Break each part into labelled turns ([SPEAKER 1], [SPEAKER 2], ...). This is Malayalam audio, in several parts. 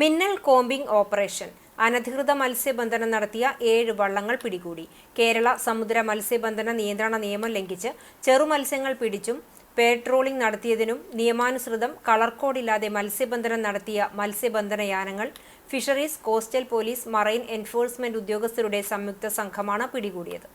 [SPEAKER 1] മിന്നൽ കോമ്പിംഗ് ഓപ്പറേഷൻ. അനധികൃത മത്സ്യബന്ധനം നടത്തിയ ഏഴ് വള്ളങ്ങൾ പിടികൂടി. കേരള സമുദ്ര മത്സ്യബന്ധന നിയന്ത്രണ നിയമം ലംഘിച്ച് ചെറുമത്സ്യങ്ങൾ പിടിച്ചും പേട്രോളിംഗ് നടത്തിയതിനും നിയമാനുസൃതം കളർ കോഡില്ലാതെ മത്സ്യബന്ധനം നടത്തിയ മത്സ്യബന്ധന യാനങ്ങൾ fisheries coastal police marine enforcement ഉദ്യോഗസ്ഥരുടെ സംയുക്ത സംഘമാണ് പിടികൂടിയത്.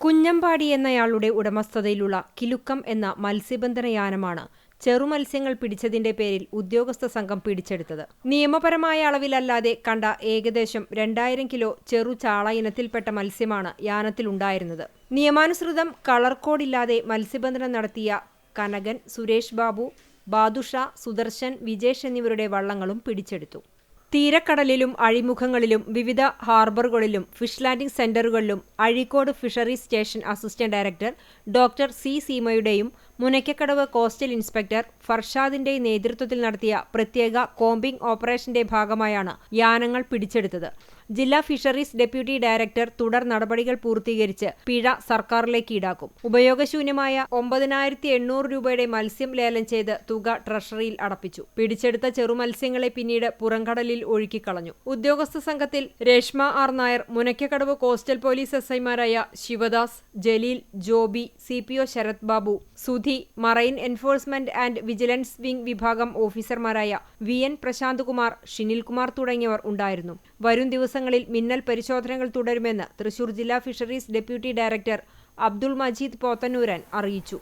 [SPEAKER 1] കുഞ്ഞമ്പാടി എന്നയാളുടെ ഉടമസ്ഥതയിലുള്ള കിലുക്കം എന്ന മത്സ്യബന്ധന യാനമാണ് ചെറുമത്സ്യങ്ങൾ പിടിച്ചതിന്റെ പേരിൽ ഉദ്യോഗസ്ഥ സംഘം പിടിച്ചെടുത്തത്. നിയമപരമായ അളവിലല്ലാതെ കണ്ട ഏകദേശം രണ്ടായിരം കിലോ ചെറു ചാള ഇനത്തിൽപ്പെട്ട മത്സ്യമാണ് യാനത്തിലുണ്ടായിരുന്നത്. നിയമാനുസൃതം കളർ കോഡില്ലാതെ മത്സ്യബന്ധനം നടത്തിയ കനകൻ സുരേഷ് ബാബു ബാദുഷ സുദർശൻ വിജേഷ് എന്നിവരുടെ വള്ളങ്ങളും പിടിച്ചെടുത്തു. തീരക്കടലിലും അഴിമുഖങ്ങളിലും വിവിധ ഹാർബറുകളിലും fish landing സെന്ററുകളിലും Azhikode fisheries station assistant director doctor C സീമയുടെയും Munakkakadavu coastal inspector ഫർഷാദിന്റെ നേതൃത്വത്തിൽ നടത്തിയ പ്രത്യേക കോമ്പിംഗ് ഓപ്പറേഷന്റെ ഭാഗമായാണ് യാനങ്ങൾ പിടിച്ചെടുത്തത്. ജില്ലാ ഫിഷറീസ് ഡെപ്യൂട്ടി ഡയറക്ടർ തുടർ നടപടികൾ പൂർത്തീകരിച്ച് പിഴ സർക്കാരിലേക്ക് ഈടാക്കും. ഉപയോഗശൂന്യമായ ഒമ്പതിനായിരത്തി എണ്ണൂറ് രൂപയുടെ മത്സ്യം ലേലം ചെയ്ത് തുക ട്രഷറിയിൽ അടപ്പിച്ചു. പിടിച്ചെടുത്ത ചെറുമത്സ്യങ്ങളെ പിന്നീട് പുറംകടലിൽ ഒഴുക്കിക്കളഞ്ഞു. ഉദ്യോഗസ്ഥ സംഘത്തിൽ Reshma R Nair Munakkakkadavu coastal police എസ്ഐമാരായ Sivadas Jaleel Joby C P O Sarath Babu Sudhi marine enforcement and vigilance wing വിഭാഗം ഓഫീസർമാരായ വി എൻ പ്രശാന്ത് കുമാർ ഷിനിൽകുമാർ തുടങ്ങിയവർ ഉണ്ടായിരുന്നു. വരും ദിവസങ്ങളിൽ മിന്നൽ പരിശോധനകൾ തുടരുമെന്ന് തൃശൂർ ജില്ലാ fisheries deputy director Abdul Majeed Pothannooran അറിയിച്ചു.